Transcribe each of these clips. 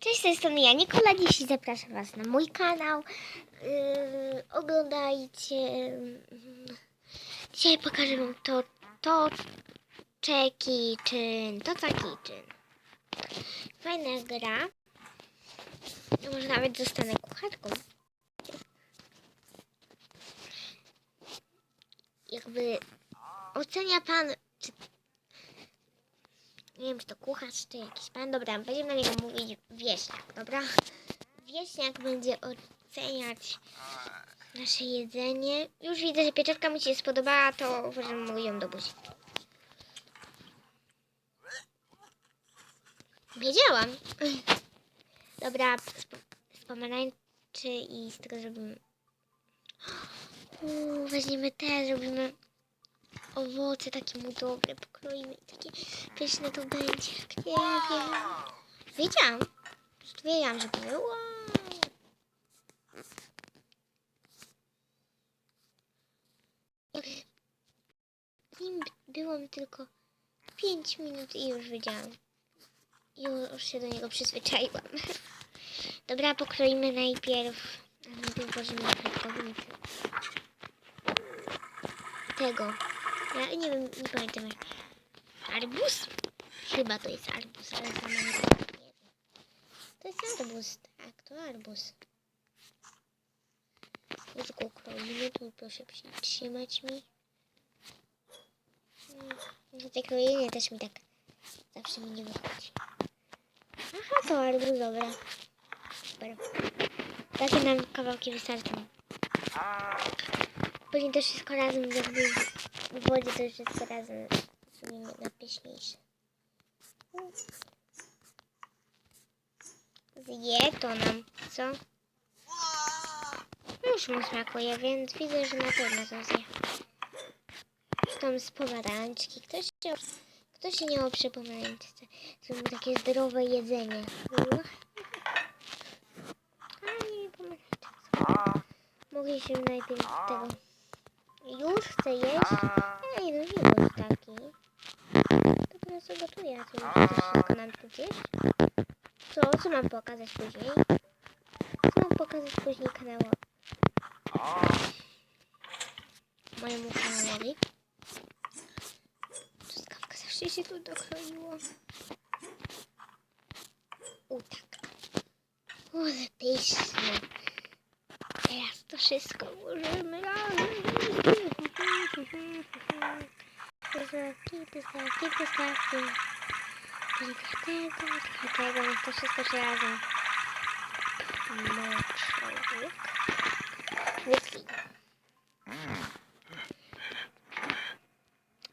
Cześć, z tej strony ja, Nikola. Dziś zapraszam Was na mój kanał. Yy, oglądajcie. Yy, dzisiaj pokażę Wam to, to czeki czyn, to taki czyn. Fajna gra. Ja Może nawet zostanę kucharką. Jakby ocenia Pan, nie wiem, czy to kucharz, czy jakiś pan. Dobra, będziemy na niego mówić wieśniak, dobra? Wieśniak będzie oceniać nasze jedzenie. Już widzę, że pieczarka mi się spodobała, to mu ją do buzi. Wiedziałam. Dobra, z pomarańczy i z tego zrobimy... Uuu, weźmiemy te, zrobimy owoce takie mu dobre, pokroimy i takie pyszne to będzie, jak nie wiem. Wiedziałam, wiedziałam, że. W nim byłam tylko 5 minut i już wiedziałam. I już się do niego przyzwyczaiłam. Dobra, pokroimy najpierw. Tego. Ja nie wiem, nie pamiętam. Arbuz? Chyba to jest arbuz, ale sama nie wiem. To jest arbuz, tak, to arbuz. Już go kroimy, tu proszę przytrzymać mi. Mm, no Te krojenie też mi tak zawsze mi nie wychodzi. Aha, to arbuz, dobra. Super. Takie nam kawałki wystarczą. Później to wszystko razem jakby w wodzie to wszystko razem zrobimy na pyszniejsze. Zje to nam, co? Już mu smakuje, więc widzę, że na pewno to zje. Tam z pomarańczki. Ktoś się, kto się nie oprze pomarańczce? Zrobił takie zdrowe jedzenie. A nie, pomarańczek. Mogę się najpierw tego... Już chcę jeść? Ej, no nie bądź taki. To teraz gotuję, a ty wszystko nam tu zjeść? Co? Co mam pokazać później? Co mam pokazać później kanału? Mojemu kanałowi. Truskawka zawsze się tu dokroiło. U tak. Ale pyszne. Teraz to wszystko możemy razem. Tego, to wszystko się razem.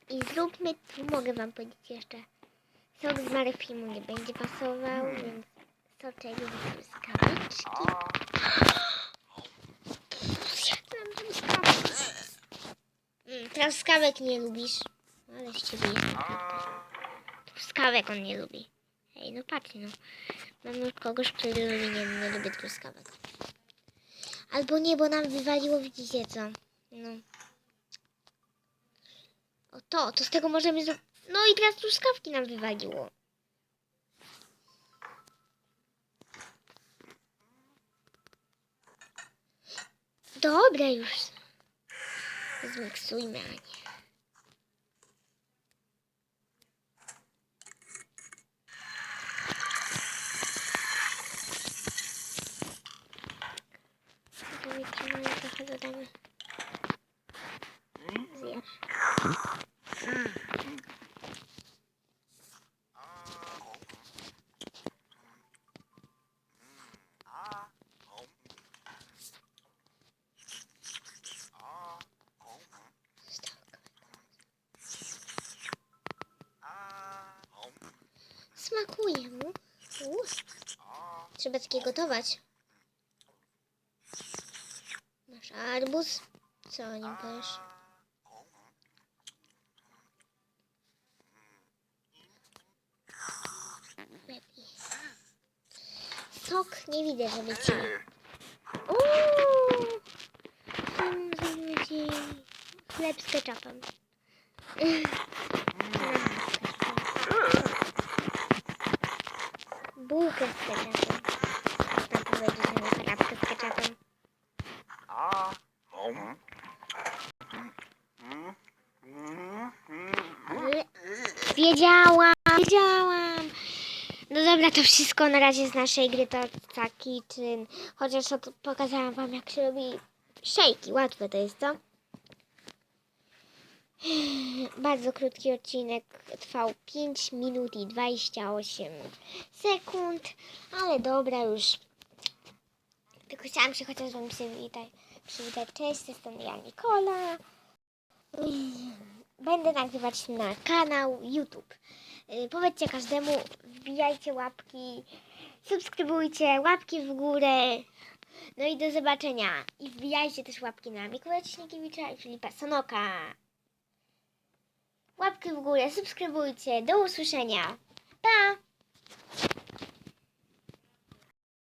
I zróbmy, mogę wam powiedzieć jeszcze, sok z marfimu nie będzie pasował, więc soczek z truskaweczki. Mm, truskawek nie lubisz. Ale ciebie. Truskawek on nie lubi. Ej, no patrz, no. Mam już kogoś, który lubi, nie, nie lubi truskawek. Albo nie, bo nam wywaliło, widzicie co? No. O to, to z tego możemy. No i teraz truskawki nam wywaliło. Dobra już. kazmak istiyorum yani. Bu ihtimalle daha da deme. Ziyar. Smakuje mu. U. Trzeba takie gotować. Masz arbuz? Co o nim powiesz? Sok nie widzę, żeby ci... Uuu! Chleb z ketchupem. Bułkę z ketchupem. Można powiedzieć, że na kanapkę z ketchupem. Wiedziałam, wiedziałam. No dobra, to wszystko na razie z naszej gry to taki czyn. Chociaż pokazałam wam jak się robi szejki. Łatwe to jest, co? Bardzo krótki odcinek. Trwał 5 minut i 28 sekund. Ale dobra już. Tylko chciałam się chociaż wam przywitać. Przywitać. Cześć, jestem ja Nikola. Będę nagrywać na kanał YouTube. Y, Powiedzcie każdemu, wbijajcie łapki, subskrybujcie, łapki w górę. No i do zobaczenia. I wbijajcie też łapki na Mikołaja Ciśnikiewicza i Filipa Sonoka. Łapki w górę, subskrybujcie. Do usłyszenia. Pa!